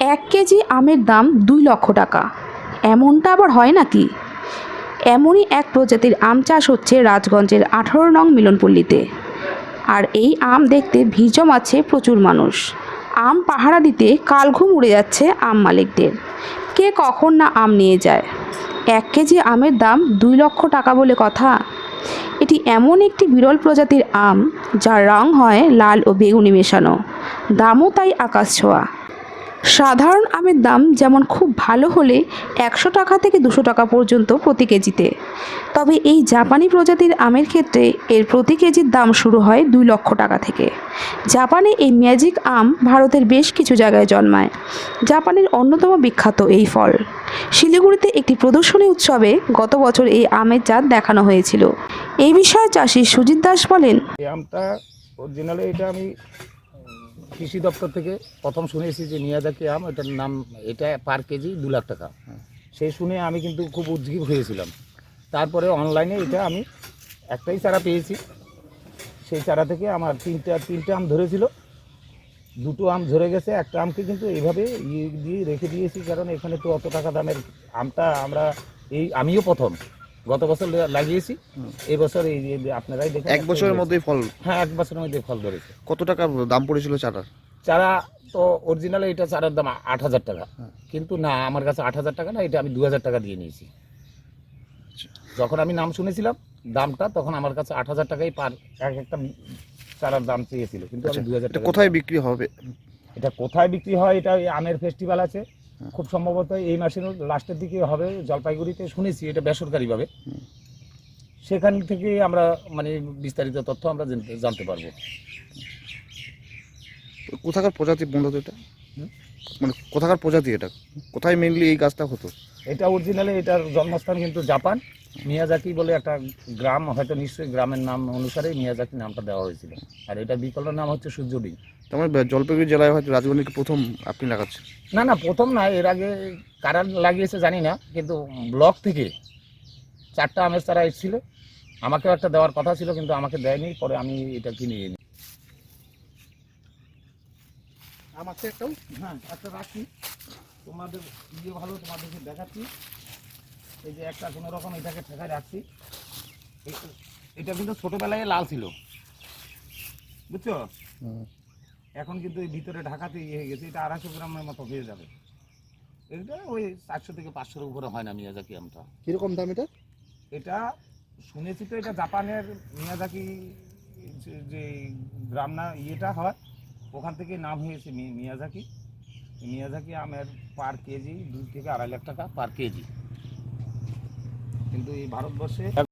এক কেজি আমের দাম দুই লক্ষ টাকা। এমনটা আবার হয় নাকি? এমনই এক প্রজাতির আম চাষ হচ্ছে রাজগঞ্জের আঠারো নং মিলনপল্লীতে। আর এই আম দেখতে ভিড় জমাচ্ছে প্রচুর মানুষ। আম পাহারা দিতে কালঘুম উড়ে যাচ্ছে আম মালিকদের। কে কখন না আম নিয়ে যায়? এক কেজি আমের দাম দুই লক্ষ টাকা বলে কথা? এটি এমন একটি বিরল প্রজাতির আম, যার রং হয় লাল ও বেগুনি মেশানো। দামও তাই আকাশ ছোঁয়া। সাধারণ আমের দাম যেমন খুব ভালো হলে একশো টাকা থেকে দুশো টাকা পর্যন্ত প্রতি কেজিতে। তবে এই জাপানি প্রজাতির আমের ক্ষেত্রে এর প্রতি কেজির দাম শুরু হয় দুই লক্ষ টাকা থেকে। জাপানে এই ম্যাজিক আম ভারতের বেশ কিছু জায়গায় জন্মায়। জাপানের অন্যতম বিখ্যাত এই ফল। শিলিগুড়িতে একটি প্রদর্শনী উৎসবে গত বছর এই আমের জাত দেখানো হয়েছিল। এই বিষয়ে চাষি সুজিত দাস বলেন আমটা অরিজিনালি এটা আমি কৃষি দপ্তর থেকে প্রথম শুনেছি যে নিয়াদাকি আম? এটার নাম, এটা পার কেজি দু লাখ টাকা। সেই শুনে আমি কিন্তু খুব উদ্গ্রীব হয়েছিলাম। তারপরে অনলাইনে এটা আমি একটাই চারা পেয়েছি। সেই চারা থেকে আমার তিনটা, তিনটে আম ধরেছিল। দুটো আম ধরে গেছে। একটা আমকে কিন্তু এইভাবে ইয়ে দিয়ে রেখে দিয়েছি, কারণ এখানে তো অত টাকা দামের আমটা আমরা এই, আমিও প্রথম। গত বছর লাগিয়েছি। এই বছর এই যে আপনারাই দেখেন এক বছরের মধ্যে ফল? হ্যাঁ এক বছরের মধ্যে ফল ধরেছে। কত টাকা দাম পড়েছিল চারার? চারা তো অরিজিনাল এটা চারার দাম আট হাজার টাকা। কিন্তু না আমার কাছে আট হাজার টাকা না এটা আমি দু হাজার টাকা দিয়ে নিয়েছি। যখন আমি নাম শুনেছিলাম দামটা তখন আমার কাছে আট হাজার টাকাই পার এক একটা চারার দাম চেয়েছিল। কিন্তু আমি দু হাজার কোথায় বিক্রি হবে? এটা কোথায় বিক্রি হয় এটা আমের ফেস্টিভ্যাল আছে। খুব সম্ভবত এই মাসের লাস্টের দিকে হবে জলপাইগুড়িতে শুনেছি এটা বেসরকারিভাবে। সেখান থেকে আমরা মানে বিস্তারিত তথ্য আমরা জানতে- পারব। কোথাকার প্রজাতি বন্ধু এটা? মানে কোথাকার প্রজাতি এটা? কোথায় মেনলি এই গাছটা হতো? এটা অরিজিনালি এটার জন্মস্থান কিন্তু জাপান। মিয়াজাকি বলে একটা গ্রাম হয়তো নিশ্চয়ই গ্রামের নাম অনুসারে মিয়াজাকি নামটা দেওয়া হয়েছিল। আর এটা বিকল্প নাম হচ্ছে সূর্যডিং তার মানে জলপাইগুড়ি জেলায় হয়তো রাজগঞ্জকে প্রথম আপনি লাগাচ্ছেন। না না প্রথম না এর আগে কারা লাগিয়েছে জানি না কিন্তু ব্লক থেকে চারটা আমের চারা এসেছিল। আমাকেও একটা দেওয়ার কথা ছিল কিন্তু আমাকে দেয়নি পরে আমি এটা কিনে নিই আমাকে একটাও হ্যাঁ একটা রাখি। তোমাদের ইয়ে ভালো তোমাদেরকে দেখাচ্ছি। এই যে একটা কোনো রকম এটাকে ঠেকায় রাখছি। এটা কিন্তু ছোটোবেলায় লাল ছিল। বুঝছ? এখন কিন্তু এই ভিতরে ঢাকাতে ইয়ে হয়ে গেছে। এটা আড়াইশো গ্রামের মতো হয়ে যাবে। এটা ওই চারশো থেকে পাঁচশোর উপরে হয় না মিয়াজাকি আমটা। কীরকম দাম এটা? এটা শুনেছি তো এটা জাপানের মিয়াজাকি যে- গ্রাম না ইয়েটা হয় ওখান থেকে নাম হয়েছে মি- মিয়াজাকি মিয়াজাকি আমের পার কেজি দুই থেকে আড়াই লাখ টাকা পার কেজি কিন্তু এই ভারতবর্ষে